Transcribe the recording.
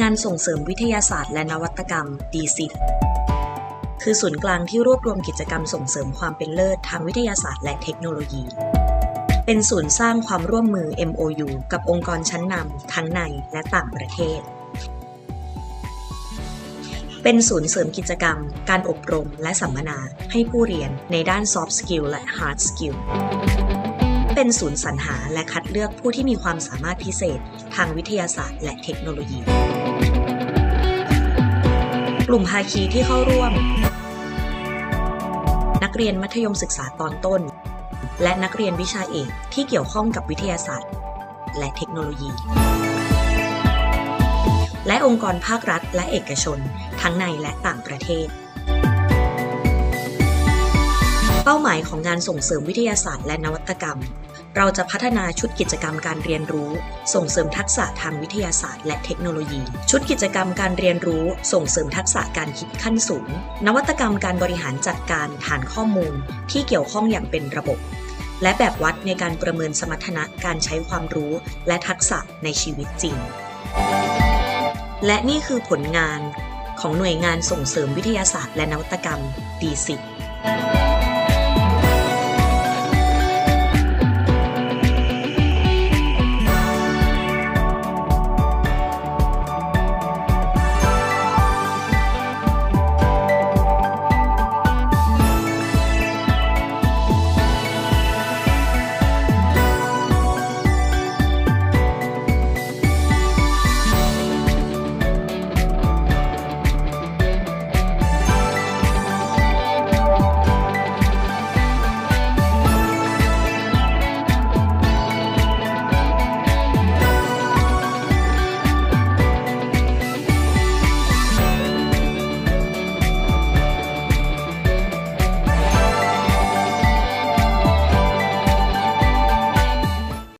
งานส่งเสริมวิทยาศาสตร์และนวัตกรรม DSIT คือศูนย์กลางที่รวบรวมกิจกรรมส่งเสริมความเป็นเลิศทางวิทยาศาสตร์และเทคโนโลยี เป็นศูนย์สร้างความร่วมมือ MOU กับองค์กรชั้นนำทั้งในและต่างประเทศ เป็นศูนย์เสริมกิจกรรม การอบรมและสัมมนาให้ผู้เรียนในด้าน soft skill และ hard skill เป็นศูนย์สรรหาและคัดเลือกผู้ที่มีความสามารถพิเศษ ทางวิทยาศาสตร์ และเทคโนโลยี กลุ่มภาคีที่เข้าร่วม นักเรียนมัธยมศึกษาตอนต้น และนักเรียนวิชาเอกที่เกี่ยวข้องกับวิทยาศาสตร์ และเทคโนโลยี และองค์กรภาครัฐและเอกชน ทั้งในและต่างประเทศ เป้าหมายของงานส่งเสริมวิทยาศาสตร์และนวัตกรรม เราจะพัฒนาชุดกิจกรรมการเรียนรู้ ส่งเสริมทักษะทางวิทยาศาสตร์และเทคโนโลยี ชุดกิจกรรมการเรียนรู้ ส่งเสริมทักษะการคิดขั้นสูง นวัตกรรมการบริหารจัดการฐานข้อมูล ที่เกี่ยวข้องอย่างเป็นระบบ และแบบวัดในการประเมินสมรรถนะการใช้ความรู้ และทักษะในชีวิตจริง และนี่คือผลงานของหน่วยงานส่งเสริมวิทยาศาสตร์และนวัตกรรม d ีสิ